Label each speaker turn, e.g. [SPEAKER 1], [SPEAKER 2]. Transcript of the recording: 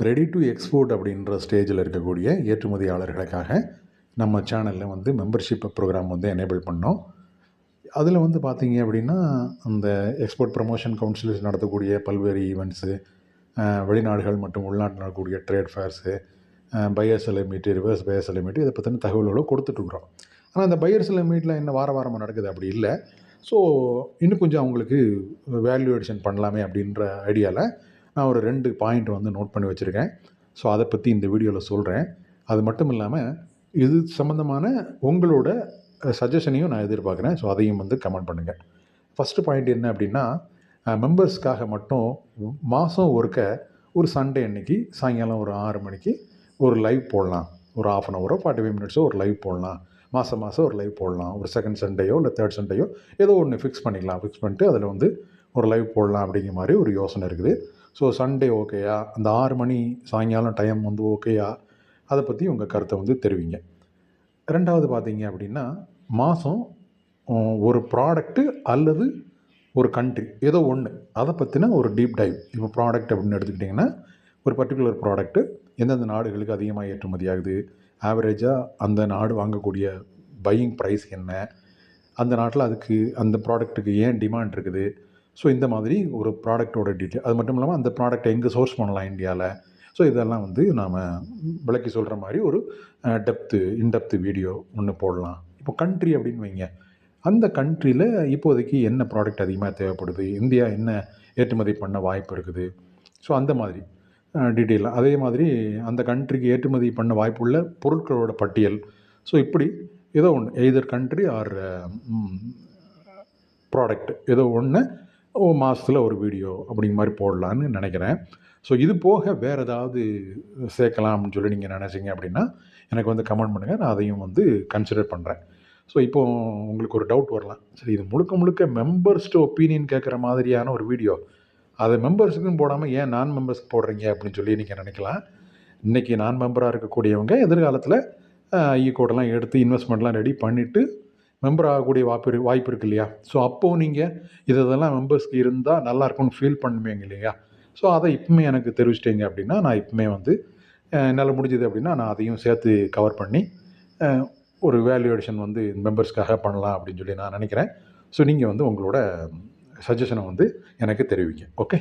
[SPEAKER 1] Ready to export அப்படின்ற ஸ்டேஜில் இருக்கக்கூடிய ஏற்றுமதியாளர்களுக்காக நம்ம சேனலில் வந்து மெம்பர்ஷிப் ப்ரோக்ராம் வந்து எனேபிள் பண்ணோம். அதில் வந்து பார்த்தீங்க அப்படின்னா அந்த எக்ஸ்போர்ட் ப்ரமோஷன் கவுன்சில்ஸ் நடத்தக்கூடிய பல்வேறு ஈவெண்ட்ஸு வெளிநாடுகள் மற்றும் உள்நாட்டில் நடக்கக்கூடிய trade fairs buyers meet reverse buyers meet இதை பற்றின தகவல்களை கொடுத்துட்ருக்குறோம் ஆனால் அந்த பையர்ஸ் மீட்டில் என்ன வார வாரமாக நடக்குது அப்படி இல்லை. ஸோ இன்னும் கொஞ்சம் அவங்களுக்கு வேல்யூ எடிஷன் பண்ணலாமே அப்படின்ற ஐடியாவில் நான் ஒரு ரெண்டு பாயிண்ட் வந்து நோட் பண்ணி வச்சுருக்கேன். ஸோ அதை பற்றி இந்த வீடியோவில் சொல்கிறேன் அது மட்டும் இல்லாமல் இது சம்மந்தமான உங்களோட சஜஷனையும் நான் எதிர்பார்க்குறேன். ஸோ அதையும் வந்து கமெண்ட் பண்ணுங்கள் ஃபஸ்ட்டு பாயிண்ட் என்ன அப்படின்னா மெம்பர்ஸ்க்காக மட்டும் மாதம் ஒருக்க ஒரு சண்டே அன்னைக்கு சாயங்காலம் ஒரு ஆறு மணிக்கு ஒரு லைவ் போடலாம். ஒரு ஆஃப் அன் ஹவரோ ஃபார்ட்டி ஃபைவ் மினிட்ஸோ ஒரு லைவ் போடலாம். மாதம் மாதம் ஒரு லைவ் போடலாம். ஒரு செகண்ட் சண்டேயோ இல்லை தேர்ட் சண்டேயோ ஏதோ ஒன்று ஃபிக்ஸ் பண்ணிக்கலாம். ஃபிக்ஸ் பண்ணிட்டு அதில் வந்து ஒரு லைவ் போடலாம் அப்படிங்கிற மாதிரி ஒரு யோசனை இருக்குது. ஸோ சண்டே ஓகேயா அந்த ஆறு மணி சாயங்காலம் டைம் வந்து ஓகேயா அதை பற்றி உங்கள் கருத்தை வந்து தெரிவிங்க. ரெண்டாவது பார்த்தீங்க அப்படின்னா மாதம் ஒரு ப்ராடக்ட்டு அல்லது ஒரு கண்ட்ரி ஏதோ ஒன்று அதை பற்றின ஒரு டீப் டைவ் இப்போ ப்ராடக்ட் அப்படின்னு எடுத்துக்கிட்டிங்கன்னா ஒரு பர்டிகுலர் ப்ராடக்ட்டு எந்தெந்த நாடுகளுக்கு அதிகமாக ஏற்றுமதி ஆகுது? ஆவரேஜாக அந்த நாடு வாங்கக்கூடிய பையிங் ப்ரைஸ் என்ன? அந்த நாட்டில் அதுக்கு அந்த ப்ராடக்ட்டுக்கு ஏன் டிமாண்ட் இருக்குது? ஸோ இந்த மாதிரி ஒரு ப்ராடக்ட்டோட டீட்டெயில் அது மட்டும் இல்லாமல் அந்த ப்ராடக்ட்டை எங்கே சோர்ஸ் பண்ணலாம் இந்தியாவில் ஸோ இதெல்லாம் வந்து நாம் விளக்கி சொல்கிற மாதிரி ஒரு டெப்த்து இன்டெப்த்து வீடியோ ஒன்று போடலாம். இப்போ கண்ட்ரி அப்படின்னு வைங்க. அந்த கண்ட்ரியில் இப்போதைக்கு என்ன ப்ராடக்ட் அதிகமாக தேவைப்படுது? இந்தியா என்ன ஏற்றுமதி பண்ண வாய்ப்பு இருக்குது? ஸோ அந்த மாதிரி டீட்டெயிலாக அதே மாதிரி அந்த கண்ட்ரிக்கு ஏற்றுமதி பண்ண வாய்ப்புள்ள பொருட்களோட பட்டியல். ஸோ இப்படி ஏதோ ஒன்று எய்தர் கண்ட்ரி ஆர் ப்ராடக்ட் ஏதோ ஒன்று மாதத்தில் ஒரு வீடியோ அப்படிங்கிற மாதிரி போடலான்னு நினைக்கிறேன். ஸோ இது போக வேறு ஏதாவது சேர்க்கலாம் அப்படின்னு சொல்லி நீங்கள் நினச்சிங்க அப்படின்னா எனக்கு வந்து கமெண்ட் பண்ணுங்கள் நான் அதையும் வந்து கன்சிடர் பண்ணுறேன் ஸோ இப்போ உங்களுக்கு ஒரு டவுட் வரலாம். சரி இது முழுக்க முழுக்க மெம்பர்ஸ்ட்டு ஒப்பீனியன் கேட்குற மாதிரியான ஒரு வீடியோ. அதை மெம்பர்ஸுக்கும் போடாமல் ஏன் நான் மெம்பர்ஸ்க்கு போடுறீங்க அப்படின்னு சொல்லி நீங்கள் நினைக்கலாம். இன்றைக்கி நான் மெம்பராக இருக்கக்கூடியவங்க எதிர்காலத்தில் ஈ கோடெல்லாம் e எடுத்து இன்வெஸ்ட்மெண்ட்லாம் ரெடி பண்ணிவிட்டு மெம்பர் ஆகக்கூடிய வாய்ப்பு வாய்ப்பு இருக்கு இல்லையா? ஸோ அப்போது நீங்கள் இதெல்லாம் மெம்பர்ஸ்க்கு இருந்தால் நல்லா இருக்கும்னு ஃபீல் பண்ணுவீங்க இல்லையா? ஸோ அதை இப்பவுமே எனக்கு தெரிவிச்சிட்டிங்க அப்படின்னா நான் இப்பவுமே வந்து என்னால் முடிஞ்சது அப்படின்னா நான் அதையும் சேர்த்து கவர் பண்ணி ஒரு வேல்யூவேஷன் வந்து மெம்பர்ஸ்க்காக பண்ணலாம் அப்படின்னு சொல்லி நான் நினைக்கிறேன். ஸோ நீங்கள் வந்து உங்களோட சஜஷனை வந்து எனக்கு தெரிவிங்க. ஓகே